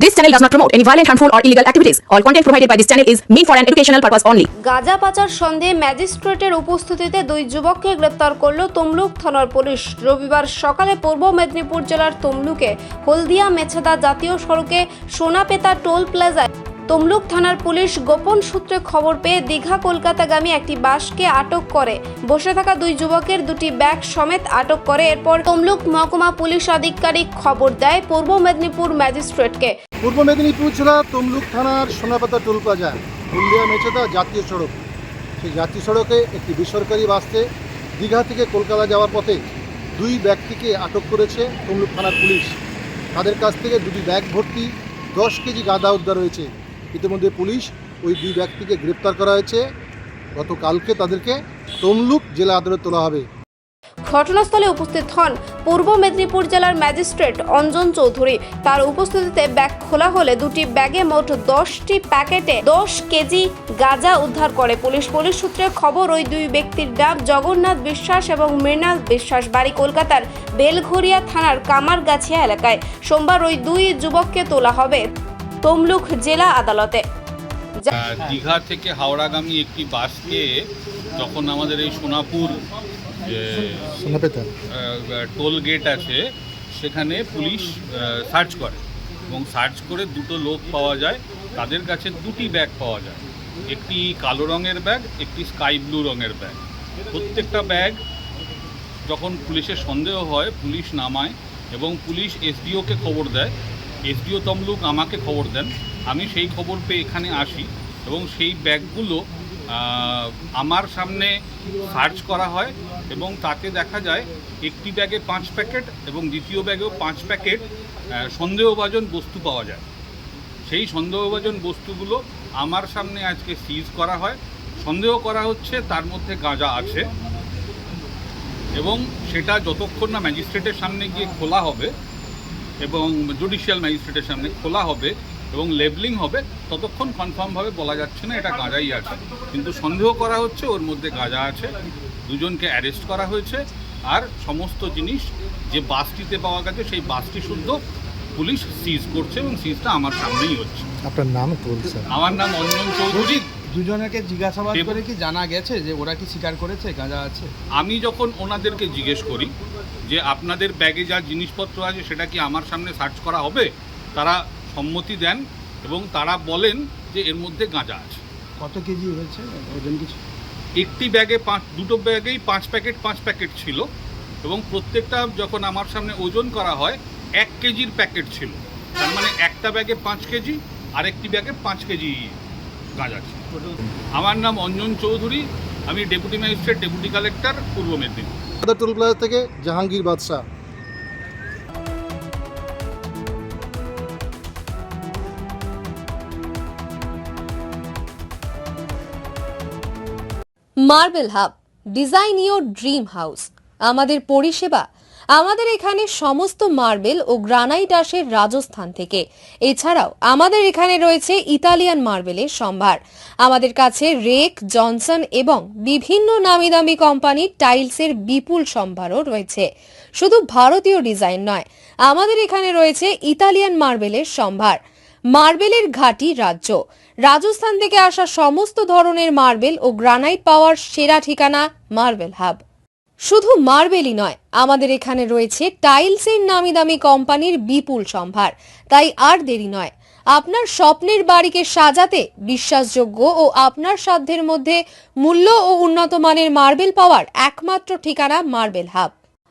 This channel does not promote any violent, harmful, or illegal activities. All content provided by this channel is meant for an educational purpose only. গাঁজা পাচার সন্দেহে ম্যাজিস্ট্রেটের উপস্থিতিতে দুই যুবককে গ্রেপ্তার করল তমলুক থানার পুলিশ রবিবার সকালে পূর্ব মেদিনীপুর জেলার তমলুকে হলদিয়া মেছেদা জাতীয় সড়কে সোনাপেতা টোল প্লাজায় তমলুক থানার পুলিশ গোপন সূত্রে খবর পেয়ে দীঘা কলকাতাগামী একটি বাসকে আটক করে বসে থাকা দুই যুবকের দুটি ব্যাগ সমেত আটক করে এরপর তমলুক মহকুমা পুলিশ আধিকারিক খবর দেয় পূর্ব মেদিনীপুর ম্যাজিস্ট্রেটকে পূর্ব মেদিনীপুর জেলা তমলুক থানার সোনাপাতা টোল প্লাজা, হলদিয়া মেচেদা জাতীয় সড়ক। সেই জাতীয় সড়কে একটি বেসরকারি বাসে দীঘা থেকে কলকাতা যাওয়ার পথে দুই ব্যক্তিকে আটক করেছে তমলুক থানার পুলিশ। তাদের কাছ থেকে দুটি ব্যাগ ভর্তি, দশ কেজি গাঁদা উদ্ধার হয়েছে। ইতিমধ্যে পুলিশ ওই দুই ব্যক্তিকে গ্রেপ্তার করা হয়েছে। গতকালকে তাদেরকে তমলুক জেলা আদালতে তোলা হবে। ঘটনাস্থলে উপস্থিত হন পূর্ব মেদিনীপুর জেলার ম্যাজিস্ট্রেট অঞ্জন চৌধুরী। তার উপস্থিতিতে ব্যাগ খোলা হলে দুটি ব্যাগে মোট দশটি প্যাকেটে দশ কেজি গাঁজা উদ্ধার করে পুলিশ। পুলিশ সূত্রে খবর, ওই দুই ব্যক্তির নাম জগন্নাথ বিশ্বাস এবং মৃণাল বিশ্বাস। বাড়ি কলকাতার বেলঘরিয়া থানার কামারগাছিয়া এলাকায়। সোমবার ওই দুই যুবককে তোলা হবে তমলুক জেলা আদালতে। দীঘা থেকে হাওড়াগামী একটি বাসকে যখন আমাদের এই সোনাপুর যে টোল গেট আছে, সেখানে পুলিশ সার্চ করে। এবং সার্চ করে দুটো লোক পাওয়া যায়, তাদের কাছে দুটি ব্যাগ পাওয়া যায়। একটি কালো রঙের ব্যাগ, একটি স্কাই ব্লু রঙের ব্যাগ। প্রত্যেকটা ব্যাগ যখন পুলিশের সন্দেহ হয়, পুলিশ নামায় এবং পুলিশ এসডিওকে খবর দেয়। এসডিও তমলুক আমাকে খবর দেন। আমি সেই খবর পেয়ে এখানে আসি এবং সেই ব্যাগগুলো আমার সামনে সার্চ করা হয় এবং তাতে দেখা যায় একটি ব্যাগে পাঁচ প্যাকেট এবং দ্বিতীয় ব্যাগেও পাঁচ প্যাকেট সন্দেহভাজন বস্তু পাওয়া যায়। সেই সন্দেহভাজন বস্তুগুলো আমার সামনে আজকে সিজ করা হয়। সন্দেহ করা হচ্ছে তার মধ্যে গাঁজা আছে এবং সেটা যতক্ষণ না ম্যাজিস্ট্রেটের সামনে গিয়ে খোলা হবে এবং জুডিশিয়াল ম্যাজিস্ট্রেটের সামনে খোলা হবে এবং লেবলিং হবে ততক্ষণ কনফার্মভাবে বলা যাচ্ছে না এটা গাঁজাই আছে। কিন্তু সন্দেহ করা হচ্ছে ওর মধ্যে গাঁজা আছে দুজনকে অ্যারেস্ট করা হয়েছে আর সমস্ত জিনিস যে বাসটিতে পাওয়া গেছে সেই বাসটি শুদ্ধ পুলিশ সিজ করছে এবং সিজটা আমার সামনেই হচ্ছে। আপনার নাম বলছেন? আমার নাম অঞ্জন চৌধুরী। দুজনকে জিজ্ঞাসাবাদ করে কি জানা গেছে যে ওরা কি স্বীকার করেছে গাঁজা আছে? আমি যখন ওনাদেরকে জিজ্ঞেস করি যে আপনাদের ব্যাগে যা জিনিসপত্র আছে সেটা কি আমার সামনে সার্চ করা হবে? তারা সম্মতি দেন এবং তারা বলেন যে এর মধ্যে গাঁজা আছে। কত কেজি হয়েছে ওজন কিছু? একটি ব্যাগে পাঁচ দুটো ব্যাগেই পাঁচ প্যাকেট পাঁচ প্যাকেট ছিল এবং প্রত্যেকটা যখন আমার সামনে ওজন করা হয় এক কেজির প্যাকেট ছিল। তার মানে একটা ব্যাগে পাঁচ কেজি আরেকটি ব্যাগে পাঁচ কেজি গাঁজা ছিল। আমার নাম অঞ্জন চৌধুরী আমি ডেপুটি ম্যাজিস্ট্রেট ডেপুটি কালেক্টর পূর্ব মেদিনীপুর। টোল প্লাজা থেকে Jahangir Badshah. Marble hub, design your dream house. আমাদের পরিষেবা, আমাদের এখানে সমস্ত মার্বেল ও গ্রানাইট আসে রাজস্থান থেকে। এছাড়াও আমাদের এখানে রয়েছে ইতালিয়ান মার্বেলের সম্ভার। আমাদের কাছে রেক, জনসন এবং বিভিন্ন নামি দামি কোম্পানির টাইলসের বিপুল সম্ভারও রয়েছে। শুধু ভারতীয় ডিজাইন নয়, আমাদের এখানে রয়েছে ইতালিয়ান মার্বেলের সম্ভার। মার্বেলের ঘাঁটি রাজ্য। রাজস্থান থেকে আসা সমস্ত ধরনের মার্বেল ও গ্রানাইট পাওয়ার সেরা ঠিকানা মার্বেল হাব। শুধু মার্বেলই নয়, আমাদের এখানে রয়েছে টাইলসের নামি দামি কোম্পানির বিপুল সম্ভার। তাই আর দেরি নয়, আপনার স্বপ্নের বাড়িকে সাজাতে বিশ্বাসযোগ্য ও আপনার সাধ্যের মধ্যে মূল্য ও উন্নত মানের মার্বেল পাওয়ার একমাত্র ঠিকানা মার্বেল হাব।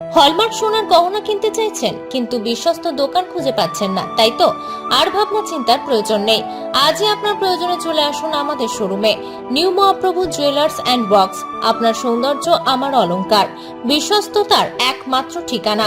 হলমার্ক সোনার গহনা কিনতে চাইছেন, কিন্তু বিশ্বস্ত দোকান খুঁজে পাচ্ছেন না, তাই তো আর ভাবনা চিন্তার প্রয়োজন নেই। আজই আপনার প্রয়োজনে চলে আসুন আমাদের শোরুমে, new Mahaprabhu jewellers and box, আপনার সৌন্দর্য, আমার অলংকার। বিশ্বস্ততার একমাত্র ঠিকানা।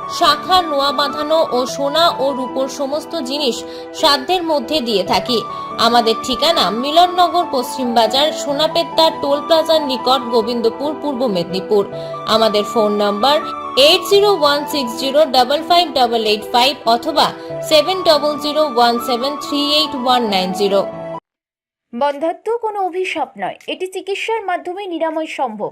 শাখা, নোয়া বাঁধানো ও সোনা ও রূপোর সমস্ত জিনিস সাধ্যের মধ্যে দিয়ে থাকি। আমাদের ঠিকানা মিলননগর, পশ্চিম বাজার, সোনাপেত্তা, টোল প্লাজার নিকট, গোবিন্দপুর, পূর্ব মেদিনীপুর। আমাদের phone number eight zero one six zero double five eight five অথবা seven double zero one seven three eight one nine zero কোনো অভিশাপ নয়। এটি চিকিৎসার মাধ্যমে নিরাময় সম্ভব।